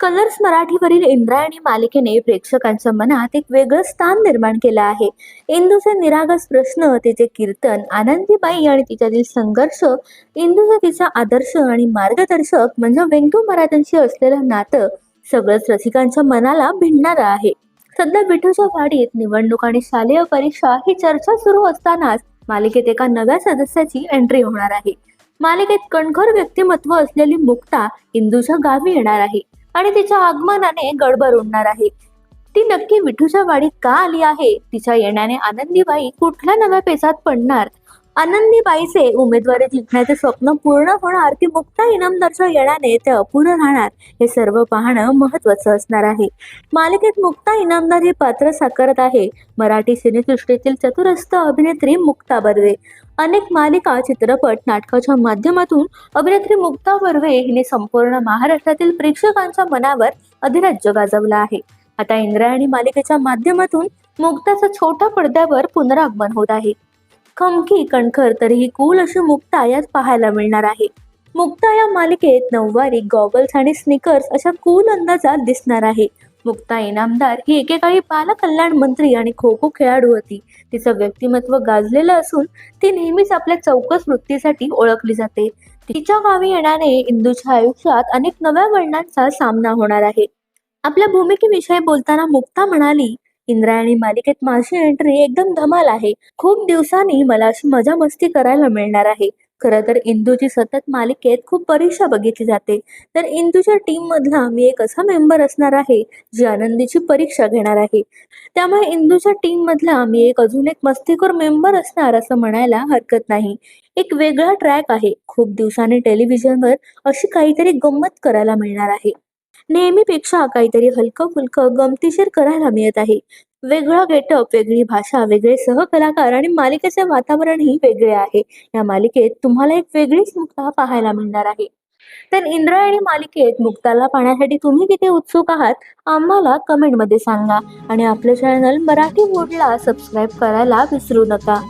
Colours मराठीवरील Indrayani मालिकेने प्रेक्षकांच्या मनात एक वेगळं स्थान निर्माण केलं आहे. इंदूचे निरागस प्रश्न तिचे कीर्तन आनंदीबाई आणि तिच्यातील संघर्ष इंदूचा तिचा आदर्श आणि मार्गदर्शक म्हणजे वेंकू महाराजांशी असलेलं नातं सगळंच रसिकांच्या मनाला भिडणारं आहे. सध्या विठूच्या वाडीत निवडणूक आणि शालेय परीक्षा ही चर्चा सुरू असतानाच मालिकेत एका नव्या सदस्याची एंट्री होणार आहे. मालिकेत कणखर व्यक्तिमत्व असलेली मुक्ता इंदूच्या गावी येणार आहे. आणि तिच्या आगमनाने गडबड उडणार आहे. ती नक्की विठूच्या वाडीत का आली आहे? तिच्या येण्याने आनंदीबाई कुठल्या नव्या पेचात पडणार? आनंदीबाईचे उमेदवारी जिंकण्याचे स्वप्न पूर्ण होणार की मुक्ता इनामदारच्या येण्याने ते अपूर्ण राहणार हे सर्व पाहणं महत्वाचं असणार आहे. मालिकेत मुक्ता इनामदार हे पात्र साकारत आहे. मराठी सिनेसृष्टीतील चतुरस्थ अभिनेत्री मुक्ता बर्वे. अनेक मालिका चित्रपट नाटकाच्या माध्यमातून अभिनेत्री मुक्ता बर्वे हिने संपूर्ण महाराष्ट्रातील प्रेक्षकांच्या मनावर अधिराज्य गाजवलं आहे. आता इंद्रायणी मालिकेच्या माध्यमातून मुक्ताचं छोट्या पडद्यावर पुनरागमन होत आहे. खमकी कणखर तरीही कूल अशी मुक्ता यात पाहायला मिळणार आहे. मुक्ता या मालिकेत नऊवारी गॉगल्स आणि स्निकर्स अशा कूल अंदाजात दिसणार आहे. मुक्ता इनामदार ही एकेकाळी बालकल्याण मंत्री आणि खो खो खेळाडू होती. तिचं व्यक्तिमत्व गाजलेलं असून ती नेहमीच आपल्या चौकस वृत्तीसाठी ओळखली जाते. तिच्या गावी येण्याने इंदूच्या आयुष्यात अनेक नव्या वळणांचा सामना होणार आहे. आपल्या भूमिकेविषयी बोलताना मुक्ता म्हणाली इंद्रायणी मालिकेत माझी एंट्री एकदम धमाल आहे. खूप दिवसांनी मला अशी मजा मस्ती करायला मिळणार आहे. खरं तर इंदूची सतत मालिकेत खूप परीक्षा बघितली जाते. तर इंदूच्या टीम मधला मी एक असा मेंबर असणार आहे जी आनंदीची परीक्षा घेणार आहे. त्यामुळे इंदूच्या टीम मधला मी एक अजून एक मस्तीखोर मेंबर असणार असं म्हणायला हरकत नाही. एक वेगळा ट्रॅक आहे. खूप दिवसांनी टेलिव्हिजनवर अशी काहीतरी गंमत करायला मिळणार आहे. नेहमीपेक्षा काहीतरी हलकं फुलकं गमतीशीर करायला मिळत आहे. वेगळा गेटअप वेगळी भाषा वेगळे सहकलाकार आणि मालिकेचे वातावरणही वेगळे आहे. या मालिकेत तुम्हाला एक वेगळीच मुक्ता पाहायला मिळणार आहे. तर इंद्रायणी मालिकेत मुक्ताला पाहण्यासाठी तुम्ही किती उत्सुक आहात आम्हाला कमेंटमध्ये सांगा. आणि आपलं चॅनल मराठी वूडला सबस्क्राईब करायला विसरू नका.